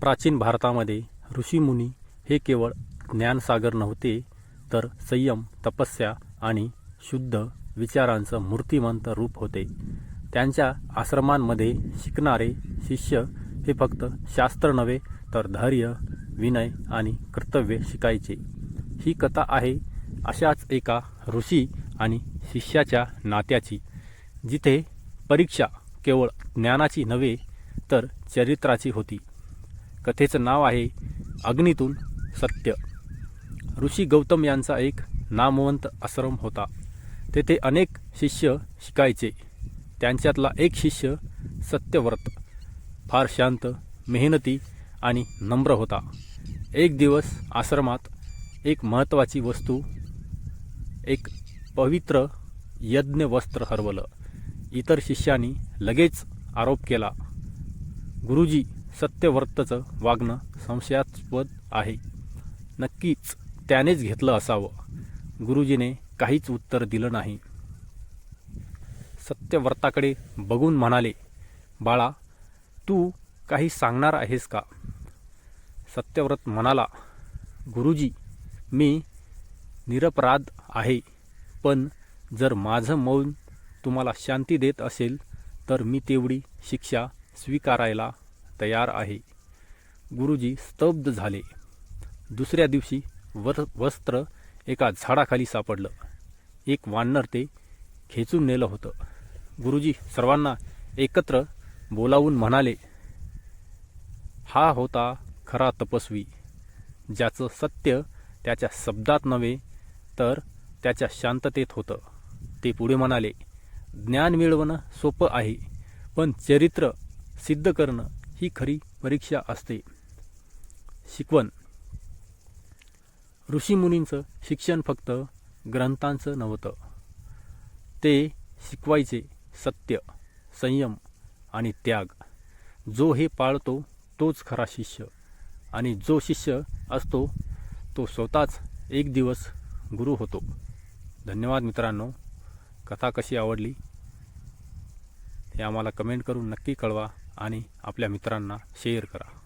प्राचीन भारतामध्ये ऋषीमुनी हे केवळ ज्ञानसागर नव्हते तर संयम तपस्या आणि शुद्ध विचारांचं मूर्तिमंत रूप होते. त्यांच्या आश्रमांमध्ये शिकणारे शिष्य हे फक्त शास्त्र नव्हे तर धैर्य विनय आणि कर्तव्य शिकायचे. ही कथा आहे अशाच एका ऋषी आणि शिष्याच्या नात्याची जिथे परीक्षा केवळ ज्ञानाची नव्हे तर चरित्राची होती. कथेचं नाव आहे अग्नीतून सत्य. ऋषी गौतम यांचा एक नामवंत आश्रम होता. तेथे अनेक शिष्य शिकायचे. त्यांच्यातला एक शिष्य सत्यव्रत. फार शांत मेहनती आणि नम्र होता. एक दिवस आश्रमात एक महत्त्वाची वस्तू एक पवित्र यज्ञ वस्त्र हरवलं. इतर शिष्यांनी लगेच आरोप केला गुरुजी सत्यव्रतचं वागणं संशयास्पद आहे. नक्कीच त्यानेच घेतलं असावं. गुरुजीने काहीच उत्तर दिलं नाही. सत्यव्रताकडे बघून म्हणाले बाळा तू काही सांगणार आहेस का? सत्यव्रत म्हणाला गुरुजी मी निरपराध आहे. पण जर माझं मौन तुम्हाला शांती देत असेल तर मी तेवढी शिक्षा स्वीकारायला तयार आहे. गुरुजी स्तब्ध झाले. दुसऱ्या दिवशी वर वस्त्र एका झाडाखाली सापडलं. एक वानर ते खेचून नेलं होतं. गुरुजी सर्वांना एकत्र बोलावून म्हणाले हा होता खरा तपस्वी ज्याचं सत्य त्याच्या शब्दात नव्हे तर त्याच्या शांततेत होतं. ते पुढे म्हणाले ज्ञान मिळवणं सोपं आहे पण चरित्र सिद्ध करणं ही खरी परीक्षा असते. शिकवण. ऋषीमुनींचं शिक्षण फक्त ग्रंथांचं नव्हतं. ते शिकवायचे सत्य संयम आणि त्याग. जो हे पाळतो तोच खरा शिष्य आणि जो शिष्य असतो तो स्वतःच एक दिवस गुरु होतो. धन्यवाद मित्रांनो. कथा कशी आवडली हे आम्हाला कमेंट करून नक्की कळवा. आणि आपल्या मित्रांना शेअर करा.